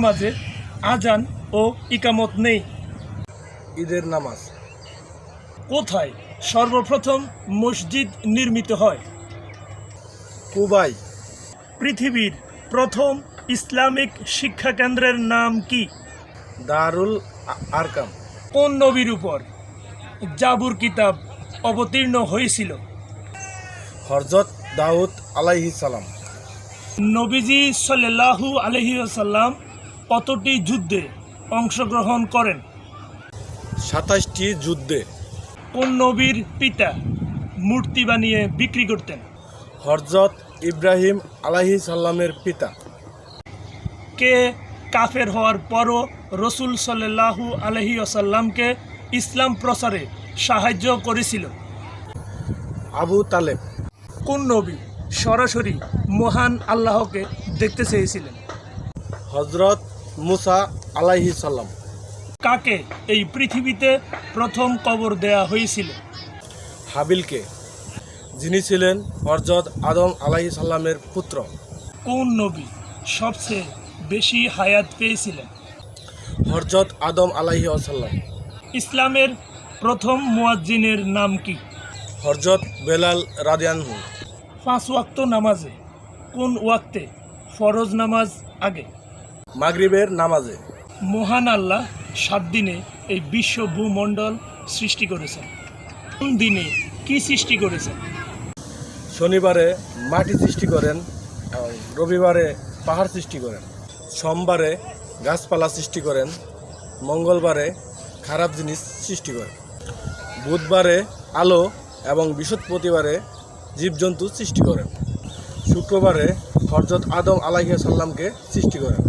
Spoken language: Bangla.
মাঝে আজান ও ইকামত নেই। ঈদের নামাজ। কোথায় সর্বপ্রথম মসজিদ নির্মিত হয়? কুবাই। পৃথিবীর প্রথম ইসলামিক শিক্ষা কেন্দ্রের নাম কি? দারুল আরকাম। কোন নবীর উপর জাবুর কিতাব অবতীর্ণ হয়েছিল? হরজত দাউদ আলাইহি সালাম। নবীজি সাল্লাহু আলহি আসাল্লাম কতটি যুদ্ধে অংশগ্রহণ করেন? সাতাশটি যুদ্ধে। কোন নবীর পিতা মূর্তি বানিয়ে বিক্রি করতেন? হরজত ইব্রাহিম আলাইহি সাল্লামের পিতা। কে কাফের হওয়ার পরও রসুল সাল্লাহু আলহি আসাল্লামকে ইসলাম প্রচারে সাহায্য করেছিল? আবু তালেব। কোন নবী সরাসরি মহান আল্লাহকে দেখতে চেয়েছিলেন? হজরত মুসা আলাইহি সাল্লাম কাকে এই পৃথিবীতে প্রথম কবর দেয়া হয়েছিল? হাবিলকে যিনি ছিলেন হরজত আদম আলাইহি সাল্লামের পুত্র। কোন নবী সবচেয়ে বেশি হায়াত পেয়েছিলেন? হরজত আদম আলাইহি আসাল্লাম ইসলামের প্রথম মুয়াজ্জিনের নাম কি? হরজত বেলাল রাদিয়ানহু। পাঁচ ওয়াক্ত নামাজে কোন ওয়াক্তে ফরজ নামাজ আগে? মাগরিবের নামাজে। মহান আল্লাহ সাত দিনে এই বিশ্ব ভূমণ্ডল সৃষ্টি করেছেন। কোন দিনে কি সৃষ্টি করেছেন? শনিবারে মাটি সৃষ্টি করেন রবিবারে পাহাড় সৃষ্টি করেন। সোমবারে গাছপালা সৃষ্টি করেন মঙ্গলবারে খারাপ জিনিস সৃষ্টি করেন। বুধবারে আলো এবং বৃহস্পতিবারে জীবজন্তু সৃষ্টি করেন। শুক্রবারে হরজত আদম আলাইহিয়া সাল্লামকে সৃষ্টি করেন।